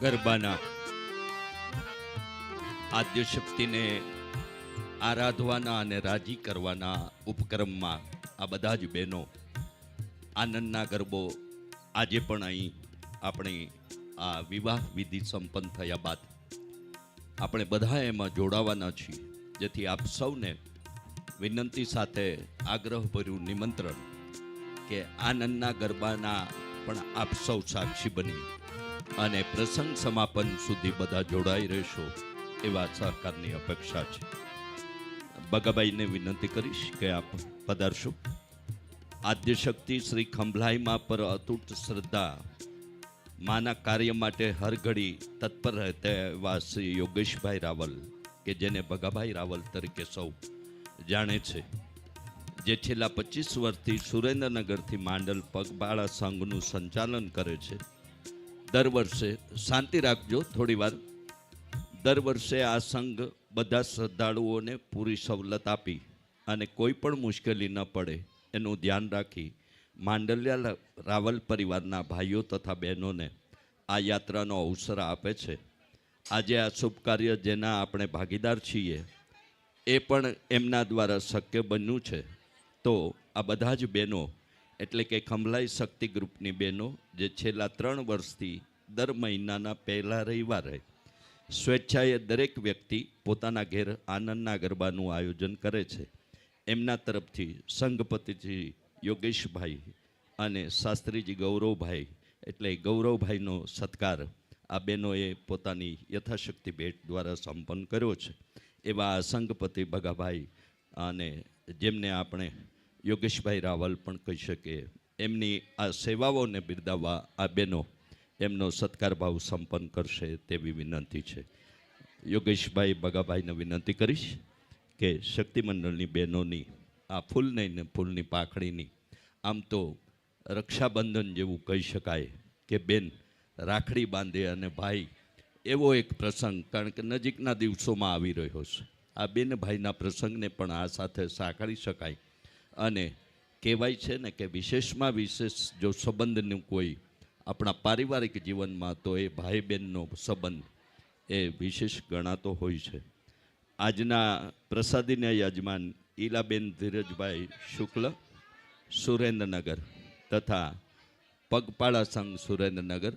ગરબાના આદ્ય શક્તિને આરાધવાના અને રાજી કરવાના ઉપક્રમમાં આ બધા જ બહેનો આનંદના ગરબો આજે પણ અહીં આપણે આ વિવાહ વિધિ સંપન્ન થયા બાદ આપણે બધા એમાં જોડાવાના છીએ. જેથી આપ સૌને વિનંતી સાથે આગ્રહભર્યું નિમંત્રણ કે આનંદના ગરબાના પણ આપ સૌ સાક્ષી બની. અને પ્રસંગ સમાપન સુધી બધા જોડાઈ રહેશો એવા સહકારની અપેક્ષા છે. બગાબાઈને વિનંતી કરીશ કે આપ પધારશો. આદ્યશક્તિ શ્રી ખંભલાઈમાં પર અતૂટ શ્રદ્ધા, માના કાર્ય માટે હરઘડી તત્પર રહેતા એવા શ્રી યોગેશભાઈ રાવલ, કે જેને ભગાભાઈ રાવલ તરીકે સૌ જાણે છે, જે છેલ્લા પચીસ વર્ષથી સુરેન્દ્રનગરથી માંડલ પગબાળા સંઘનું સંચાલન કરે છે. દર વર્ષે શાંતિ રાખજો થોડી વાર. દર વર્ષે આ સંઘ બધા શ્રદ્ધાળુઓને પૂરી સવલત આપી અને કોઈ પણ મુશ્કેલી ન પડે એનું ધ્યાન રાખી માંડલિયા રાવલ પરિવારના ભાઈઓ તથા બહેનોને આ યાત્રાનો અવસર આપે છે. આજે આ શુભ કાર્ય જેના આપણે ભાગીદાર છીએ એ પણ એમના દ્વારા શક્ય બન્યું છે. તો આ બધા જ બહેનો એટલે કે ખંભલાઈ શક્તિ ગ્રુપની બહેનો જે છેલ્લા ત્રણ વર્ષથી દર મહિનાના પહેલા રવિવારે સ્વેચ્છાએ દરેક વ્યક્તિ પોતાના ઘેર આનંદના ગરબાનું આયોજન કરે છે. એમના તરફથી સંઘપતિજી યોગેશભાઈ અને શાસ્ત્રીજી ગૌરવભાઈ, એટલે ગૌરવભાઈનો સત્કાર આ બહેનોએ પોતાની યથાશક્તિ ભેટ દ્વારા સંપન્ન કર્યો છે. એવા સંઘપતિ ભગાભાઈ અને જેમને આપણે યોગેશભાઈ રાવલ પણ કહી શકીએ એમની આ સેવાઓને બિરદાવવા આ બહેનો એમનો સત્કાર ભાવ સંપન્ન કરશે તેવી વિનંતી છે. યોગેશભાઈ બગાભાઈને વિનંતી કરીશ કે શક્તિમંડળની બહેનોની, આ ફૂલની ને ફૂલની પાખડીની, આમ તો રક્ષાબંધન જેવું કહી શકાય કે બેન રાખડી બાંધે અને ભાઈ એવો એક પ્રસંગ, કારણ કે નજીકના દિવસોમાં આવી રહ્યો છે. આ બેન ભાઈના પ્રસંગને પણ આ સાથે સાંકળી શકાય. અને કહેવાય છે ને કે વિશેષમાં વિશેષ જો સંબંધનું કોઈ આપણા પારિવારિક જીવનમાં તો એ ભાઈ બહેનનો સંબંધ એ વિશેષ ગણાતો હોય છે. આજના પ્રસાદીના યજમાન ઈલાબેન ધીરજભાઈ શુક્લ, સુરેન્દ્રનગર તથા પગપાળા સંઘ સુરેન્દ્રનગર